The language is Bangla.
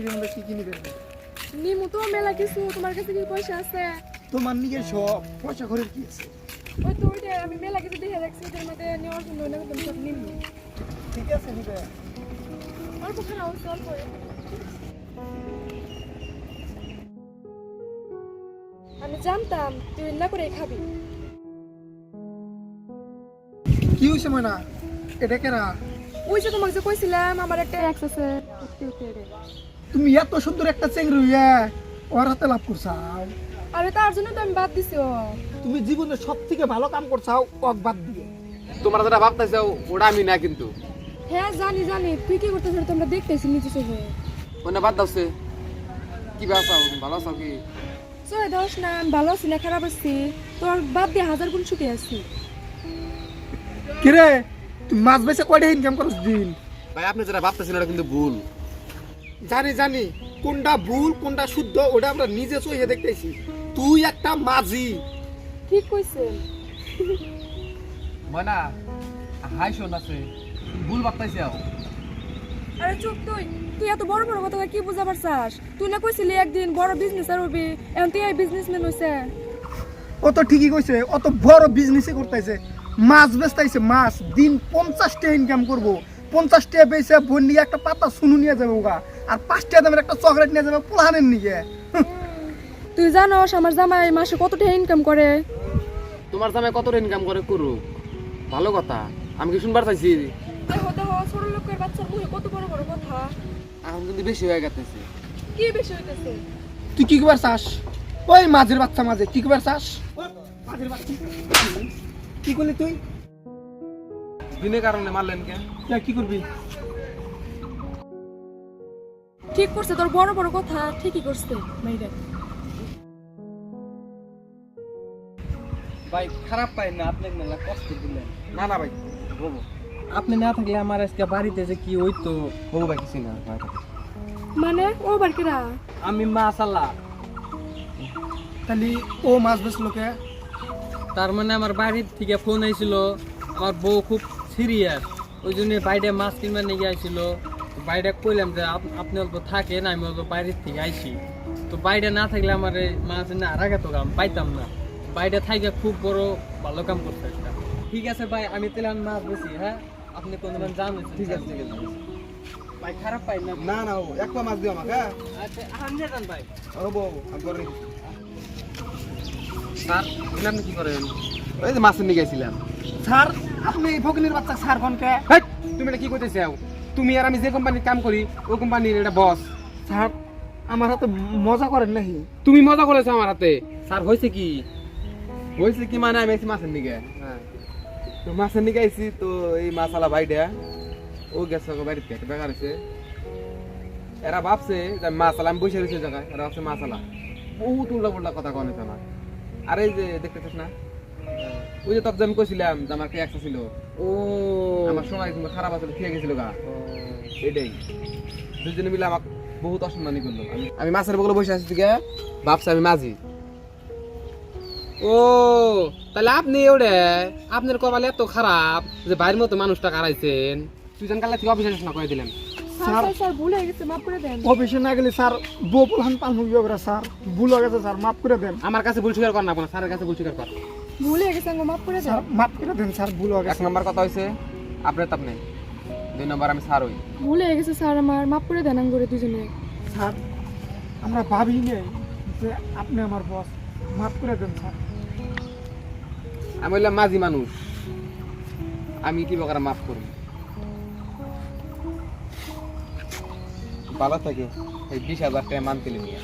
এর মধ্যে কি কিনবে নিমু তো মেলা কিছু তোমার কাছে কি পয়সা আছে? তোমার নিজের সব পয়সা খরচ কি আছে? ওই তো ওইটা আমি মেলা কিছু দেখে রাখছি মধ্যে নেওয়ার জন্য না তুমি সব নিমু। ঠিক আছে নিবে। অল্প অবশ্য অল্প আমি জানতাম তুই না করে খাবি। কি হইছে ময়না? এটা কেনা ওই যে তোমাকে যে কইছিলাম আমার একটা এক্স আছে তুমি এত সুন্দর একটা চেংড়ি হইয়া ওর হাতে লাভ করছাও। আরে তার জন্য তো আমি বাদ দিছি ও। তুমি জীবনে সব থেকে ভালো কাম করছাও ওক বাদ দিয়ে। তোমরা যেটা ভাবতেছ ওটা আমি না কিন্তু। হ্যাঁ জানি জানি। তুই কি করতেছিস তোমরা দেখতেছি নিচে চোখে। অন্য বাদ দাওছে কি ব্যবসা ভালো আছো কি? চলে দোষ না আমি ভালো আছি না খারাপ আছি। তোর বাদ দিয়ে হাজার গুণ সুখে আছি। কিরে? তুমি মাছ বেচে কয়টা ইনকাম করছ দিন? ভাই আপনি যেটা ভাবতেছেন ওটা কিন্তু ভুল। জানি জানি। কোনটা ভুল কোনটা শুদ্ধ ওটা আমরা নিজে চোখে দেখতেছি। তুই একটা মাঝি। ঠিক কইছেন। ময়না হাই শোন আছে। ভুল ভাবতেছি আরে চুপ তুই। তুই এত বড় বড় কথা কি বুঝা পারছাস তুই না কইছিলি একদিন বড় বিজনেস আর হবি এখন তুই বিজনেসম্যান হইছে। ও তো ঠিকই কইছে অত বড় বিজনেসই করতেছে। মাছ বেচতেছে মাছ। দিন পঞ্চাশটা ইনকাম করব। পঞ্চাশটা বেচে বোন নিয়ে একটা পাতা শুনু নিয়ে যাবে ওগা আর পাঁচটা দামের একটা চকলেট নিয়ে যাবে পোলাহানের নিয়ে তুই জানোস আমার জামাই মাসে কত টাকা ইনকাম করে? তোমার জামাই কত ইনকাম করে করুক? ভালো কথা। আমি কি শুনবার চাইছি? দেখো দেখো ছোট লোকের বাচ্চার মুখে কত বড় বড় কথা। এখন কিন্তু বেশি হয়ে গেছে কি বেশি হইতেছে? তুই কি করবার চাস? ওই মাঝের বাচ্চা মাঝে কি করবার চাস? কি করলি তুই? দিনের কারণে মারলেন কে? কি করবি? ঠিক করছে তোর বড় বড় কথা ঠিকই করছে মাইরা ভাই খারাপ পাই না আপনি মেলা কষ্ট দিলেন। না না ভাই বলব আপনি না থাকলে আমার আজকে বাড়িতে যে কি হইতো বলব ভাই কিছু না। মানে ও বারকিরা আমি মাশাল্লাহ তাহলে ও মাছ বেচলো কে? তার মানে আমার বাড়ির থেকে ফোন আইছিল আমার বউ খুব সিরিয়াস ওই জন্য বাইরে মাছ কিনবার নিয়ে আইছিল বাইরে কইলাম যে আপ- আপনি অল্প থাকেন আমি অল্প বাইরের থেকে আইছি। তো বাইরে না থাকলে আমার এই মাছ না আর আগে তো কাম পাইতাম না। বাইরে থাইকে খুব বড় ভালো কাম করতে একটা। ঠিক আছে ভাই আমি তাহলে মাছ বেশি হ্যাঁ? আপনি কোনো জানেন ঠিক আছে ঠিক আছে। ভাই খারাপ পাই না। না না ও এক পা মাছ দিও আমাকে হ্যাঁ? আচ্ছা আমি জান ভাই। ও বউ আমি করে। স্যার এগুলো আপনি কি করেন? ওই যে মাছের নিয়ে গেছিলাম স্যার আপনি ফকিনের বাচ্চা স্যার তুমি এটা কি করতেছে তুমি আর আমি যে কোম্পানির কাম করি ওই কোম্পানির এটা বস স্যার আমার হাতে মজা করেন নাকি? তুমি মজা করেছ আমার হাতে। স্যার হয়েছে কি? হয়েছে কি মানে আমি মাছের নিকে তো মাছের নিকে আইছি তো এই মাছালা ভাইটা ও গেছে বাড়িতে একটা বেকার হয়েছে এরা ভাবছে যে মাছালা আমি বসে রয়েছে জায়গায় এরা ভাবছে মাছালা। বহুত উল্টা পুল্টা কথা কনে আমার। আর এই যে দেখতেছিস না? ওই যে তখন আমি কইছিলাম যে আমার কে একটা ছিল। ও। আমার সময় কিন্তু খারাপ আসলে খেয়ে গেছিল গা। এটাই। দুজনে মিলে আমাকে বহুত অসম্মানি করল। আমি- আমি মাছের বগলে বসে আছি থেকে ভাবছি আমি মাঝি। ও তাহলে আপনি ওরে আপনার কপালে এত খারাপ যে বাইরের মতো মানুষটা কারাইছেন। তুই জান কালে থেকে অফিসে না করে দিলেন স্যার স্যার, স্যার ভুল হয়ে গেছে মাফ করে দেন। অফিসে না গেলে স্যার বউ পোলহান পাল মুখি ওরা স্যার। ভুল হয়ে গেছে স্যার মাফ করে দেন। আমার কাছে ভুল স্বীকার কর না আপনার স্যারের কাছে ভুল স্বীকার কর। ভুল হয়ে গেছে মাফ করে দেন। স্যার মাফ করে দেন স্যার ভুল হয়ে এক গেছে। নম্বর কথা হয়েছে আপনার তাপ নেই দুই নম্বর আমি স্যার হই। ভুল হয়ে গেছে স্যার আমার। মাফ করে দেন আঙ্গুরে দুজনে। স্যার আমরা ভাবি নেই যে আপনি আমার বস মাফ করে দেন স্যার। আমি বললাম মাঝি মানুষ। আমি কি বকার মাফ করব? ভালো থাকে এই বিশ হাজার টাকা মান্থলি নিয়ে।